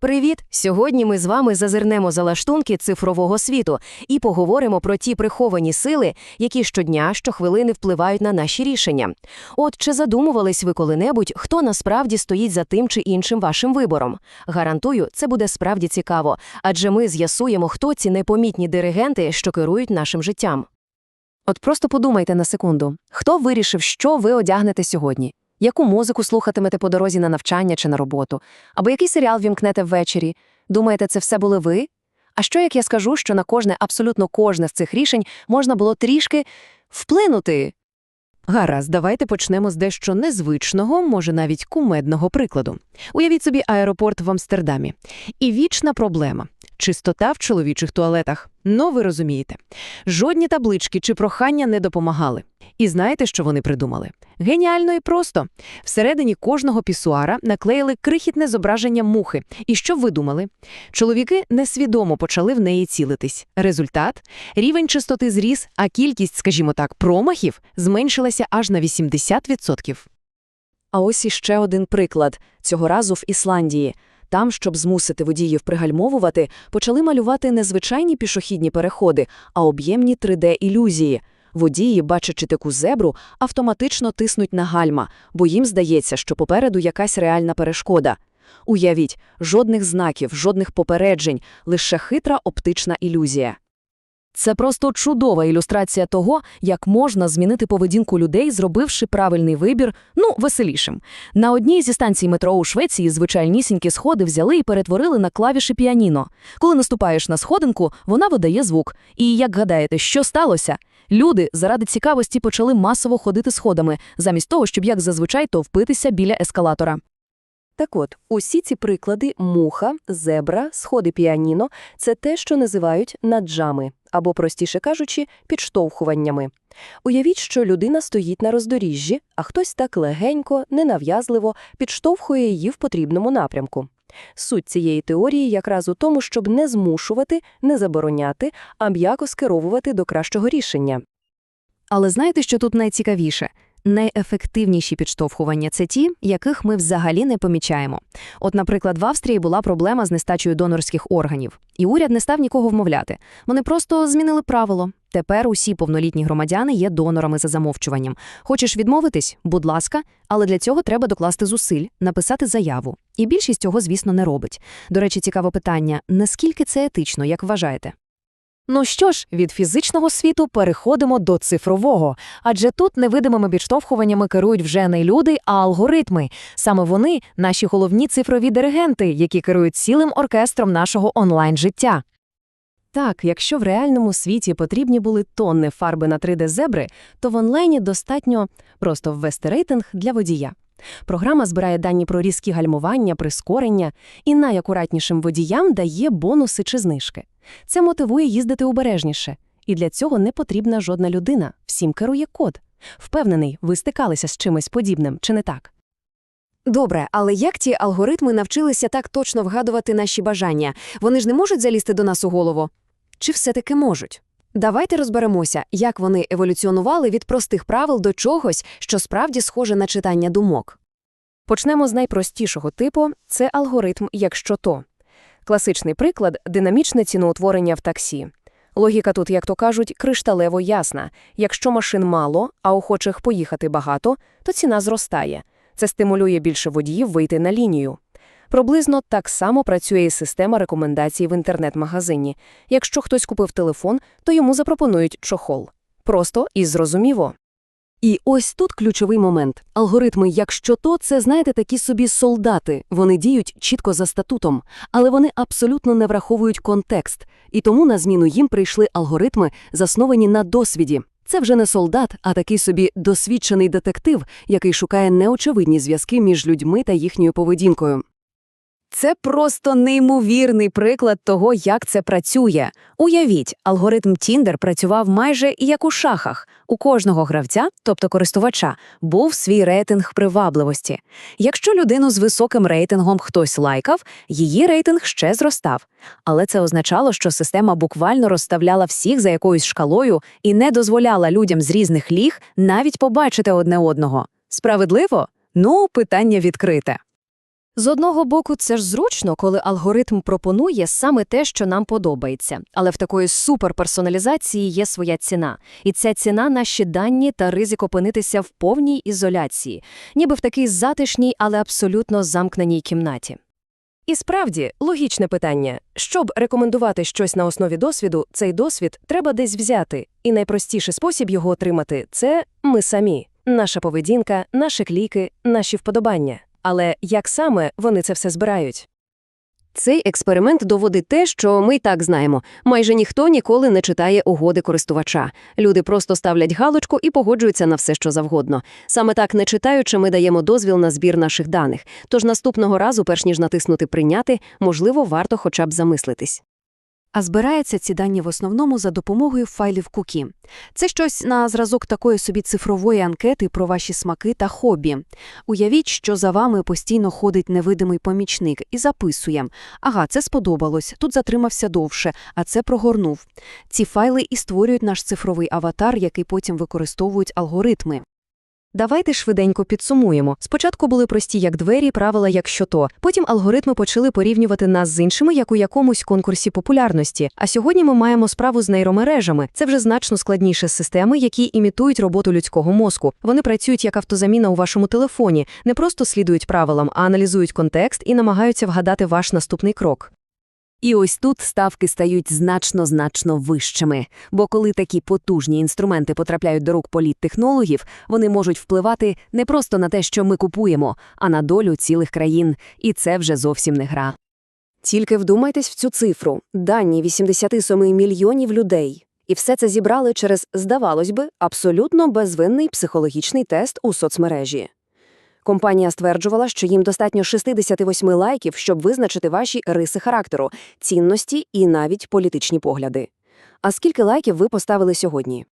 Привіт! Сьогодні ми з вами зазирнемо за лаштунки цифрового світу і поговоримо про ті приховані сили, які щодня, щохвилини впливають на наші рішення. От чи задумувались ви коли-небудь, хто насправді стоїть за тим чи іншим вашим вибором? Гарантую, це буде справді цікаво, адже ми з'ясуємо, хто ці непомітні диригенти, що керують нашим життям. От просто подумайте на секунду, хто вирішив, що ви одягнете сьогодні? Яку музику слухатимете по дорозі на навчання чи на роботу? Або який серіал вімкнете ввечері? Думаєте, це все були ви? А що як я скажу, що на кожне, абсолютно кожне з цих рішень можна було трішки вплинути? Гаразд, давайте почнемо з дещо незвичного, може навіть кумедного прикладу. Уявіть собі аеропорт в Амстердамі. І вічна проблема – чистота в чоловічих туалетах. Ну, ви розумієте. Жодні таблички чи прохання не допомагали. І знаєте, що вони придумали? Геніально і просто. Всередині кожного пісуара наклеїли крихітне зображення мухи. І що ви думали? Чоловіки несвідомо почали в неї цілитись. Результат – рівень чистоти зріс, а кількість, скажімо так, промахів зменшилася аж на 80%. А ось іще один приклад, цього разу в Ісландії. Там, щоб змусити водіїв пригальмовувати, почали малювати не звичайні пішохідні переходи, а об'ємні 3D-ілюзії. Водії, бачачи таку зебру, автоматично тиснуть на гальма, бо їм здається, що попереду якась реальна перешкода. Уявіть, жодних знаків, жодних попереджень, лише хитра оптична ілюзія. Це просто чудова ілюстрація того, як можна змінити поведінку людей, зробивши правильний вибір, ну, веселішим. На одній зі станцій метро у Швеції звичайнісінькі сходи взяли і перетворили на клавіші піаніно. Коли наступаєш на сходинку, вона видає звук. І як гадаєте, що сталося? Люди заради цікавості почали масово ходити сходами, замість того, щоб як зазвичай товпитися біля ескалатора. Так от, усі ці приклади муха, зебра, сходи піаніно – це те, що називають наджами, або, простіше кажучи, підштовхуваннями. Уявіть, що людина стоїть на роздоріжжі, а хтось так легенько, ненав'язливо підштовхує її в потрібному напрямку. Суть цієї теорії якраз у тому, щоб не змушувати, не забороняти, а м'яко скеровувати до кращого рішення. Але знаєте, що тут найцікавіше? Найефективніші підштовхування – це ті, яких ми взагалі не помічаємо. От, наприклад, в Австрії була проблема з нестачею донорських органів. І уряд не став нікого вмовляти. Вони просто змінили правило. Тепер усі повнолітні громадяни є донорами за замовчуванням. Хочеш відмовитись? Будь ласка, але для цього треба докласти зусиль, написати заяву. І більшість цього, звісно, не робить. До речі, цікаве питання, наскільки це етично, як вважаєте? Ну що ж, від фізичного світу переходимо до цифрового, адже тут невидимими підштовхуваннями керують вже не люди, а алгоритми. Саме вони – наші головні цифрові диригенти, які керують цілим оркестром нашого онлайн-життя. Так, якщо в реальному світі потрібні були тонни фарби на 3D-зебри, то в онлайні достатньо просто ввести рейтинг для водія. Програма збирає дані про різкі гальмування, прискорення і найакуратнішим водіям дає бонуси чи знижки. Це мотивує їздити обережніше. І для цього не потрібна жодна людина, всім керує код. Впевнений, ви стикалися з чимось подібним, чи не так? Добре, але як ті алгоритми навчилися так точно вгадувати наші бажання? Вони ж не можуть залізти до нас у голову? Чи все-таки можуть? Давайте розберемося, як вони еволюціонували від простих правил до чогось, що справді схоже на читання думок. Почнемо з найпростішого типу – це алгоритм «якщо то». Класичний приклад – динамічне ціноутворення в таксі. Логіка тут, як то кажуть, кришталево ясна. Якщо машин мало, а охочих поїхати багато, то ціна зростає. Це стимулює більше водіїв вийти на лінію. Приблизно так само працює і система рекомендацій в інтернет-магазині. Якщо хтось купив телефон, то йому запропонують чохол. Просто і зрозуміло. І ось тут ключовий момент. Алгоритми «якщо то» – це, знаєте, такі собі солдати. Вони діють чітко за статутом, але вони абсолютно не враховують контекст. І тому на зміну їм прийшли алгоритми, засновані на досвіді. Це вже не солдат, а такий собі досвідчений детектив, який шукає неочевидні зв'язки між людьми та їхньою поведінкою. Це просто неймовірний приклад того, як це працює. Уявіть, алгоритм Tinder працював майже як у шахах. У кожного гравця, тобто користувача, був свій рейтинг привабливості. Якщо людину з високим рейтингом хтось лайкав, її рейтинг ще зростав. Але це означало, що система буквально розставляла всіх за якоюсь шкалою і не дозволяла людям з різних ліг навіть побачити одне одного. Справедливо? Ну, питання відкрите. З одного боку, це ж зручно, коли алгоритм пропонує саме те, що нам подобається. Але в такої суперперсоналізації є своя ціна. І ця ціна – наші дані та ризик опинитися в повній ізоляції, ніби в такій затишній, але абсолютно замкненій кімнаті. І справді, логічне питання. Щоб рекомендувати щось на основі досвіду, цей досвід треба десь взяти. І найпростіший спосіб його отримати – це ми самі. Наша поведінка, наші кліки, наші вподобання. Але як саме вони це все збирають? Цей експеримент доводить те, що ми й так знаємо. Майже ніхто ніколи не читає угоди користувача. Люди просто ставлять галочку і погоджуються на все, що завгодно. Саме так, не читаючи, ми даємо дозвіл на збір наших даних. Тож наступного разу, перш ніж натиснути «Прийняти», можливо, варто хоча б замислитись. А збираються ці дані в основному за допомогою файлів кукі. Це щось на зразок такої собі цифрової анкети про ваші смаки та хобі. Уявіть, що за вами постійно ходить невидимий помічник і записує «Ага, це сподобалось, тут затримався довше, а це прогорнув». Ці файли і створюють наш цифровий аватар, який потім використовують алгоритми. Давайте швиденько підсумуємо. Спочатку були прості як двері, правила як що то. Потім алгоритми почали порівнювати нас з іншими, як у якомусь конкурсі популярності. А сьогодні ми маємо справу з нейромережами. Це вже значно складніше системи, які імітують роботу людського мозку. Вони працюють як автозаміна у вашому телефоні, не просто слідують правилам, а аналізують контекст і намагаються вгадати ваш наступний крок. І ось тут ставки стають значно-значно вищими. Бо коли такі потужні інструменти потрапляють до рук політтехнологів, вони можуть впливати не просто на те, що ми купуємо, а на долю цілих країн. І це вже зовсім не гра. Тільки вдумайтесь в цю цифру – дані 87 мільйонів людей. І все це зібрали через, здавалось би, абсолютно безвинний психологічний тест у соцмережі. Компанія стверджувала, що їм достатньо 68 лайків, щоб визначити ваші риси характеру, цінності і навіть політичні погляди. А скільки лайків ви поставили сьогодні?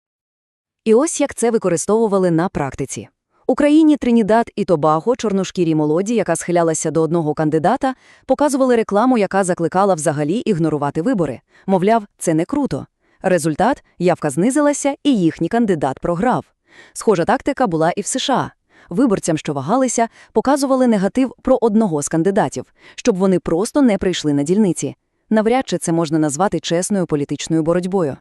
І ось як це використовували на практиці. У країні Тринідад і Тобаго чорношкірі молоді, яка схилялася до одного кандидата, показували рекламу, яка закликала взагалі ігнорувати вибори. Мовляв, це не круто. Результат – явка знизилася, і їхній кандидат програв. Схожа тактика була і в США. Виборцям, що вагалися, показували негатив про одного з кандидатів, щоб вони просто не прийшли на дільниці. Навряд чи це можна назвати чесною політичною боротьбою.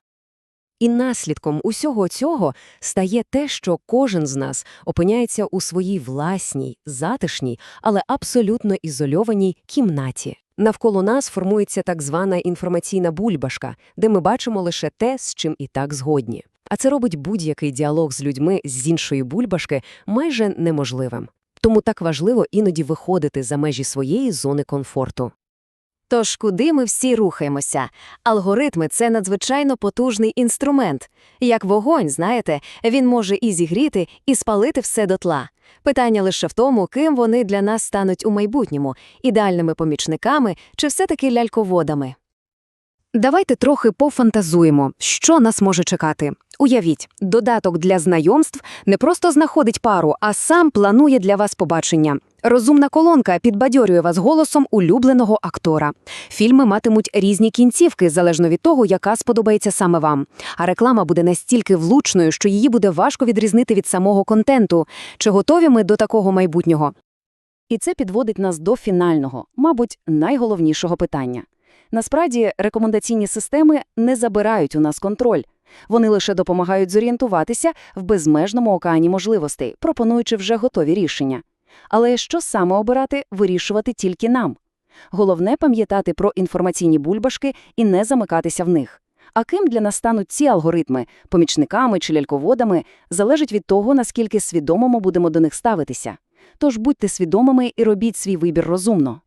І наслідком усього цього стає те, що кожен з нас опиняється у своїй власній, затишній, але абсолютно ізольованій кімнаті. Навколо нас формується так звана інформаційна бульбашка, де ми бачимо лише те, з чим і так згодні. А це робить будь-який діалог з людьми з іншої бульбашки майже неможливим. Тому так важливо іноді виходити за межі своєї зони комфорту. Тож куди ми всі рухаємося? Алгоритми – це надзвичайно потужний інструмент. Як вогонь, знаєте, він може і зігріти, і спалити все дотла. Питання лише в тому, ким вони для нас стануть у майбутньому – ідеальними помічниками чи все-таки ляльководами. Давайте трохи пофантазуємо, що нас може чекати. Уявіть, додаток для знайомств не просто знаходить пару, а сам планує для вас побачення. Розумна колонка підбадьорює вас голосом улюбленого актора. Фільми матимуть різні кінцівки, залежно від того, яка сподобається саме вам. А реклама буде настільки влучною, що її буде важко відрізнити від самого контенту. Чи готові ми до такого майбутнього? І це підводить нас до фінального, мабуть, найголовнішого питання. Насправді, рекомендаційні системи не забирають у нас контроль. Вони лише допомагають зорієнтуватися в безмежному океані можливостей, пропонуючи вже готові рішення. Але що саме обирати, вирішувати тільки нам. Головне пам'ятати про інформаційні бульбашки і не замикатися в них. А ким для нас стануть ці алгоритми, помічниками чи ляльководами, залежить від того, наскільки свідомо ми будемо до них ставитися. Тож будьте свідомими і робіть свій вибір розумно.